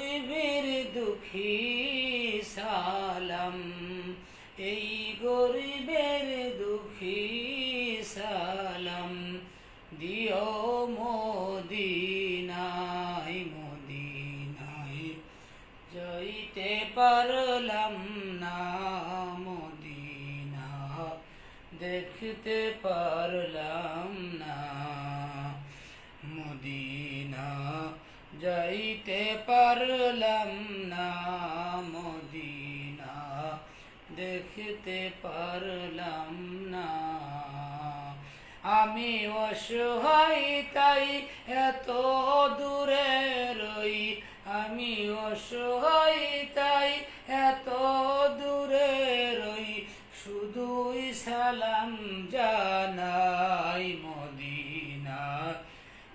গরিবের দুঃখী সালাম। এই গরিবের দুঃখী সালাম দিও মদিনায় মদিনায়। যাইতে পারলাম না মদিনা, দেখতে পারলাম পারলাম না মদিনা, দেখতে পারলাম না। আমি অসহায়, তাই এত দূরে রই। আমি অসহায়, তাই এত দূরে রই। শুধুই সালাম জানাই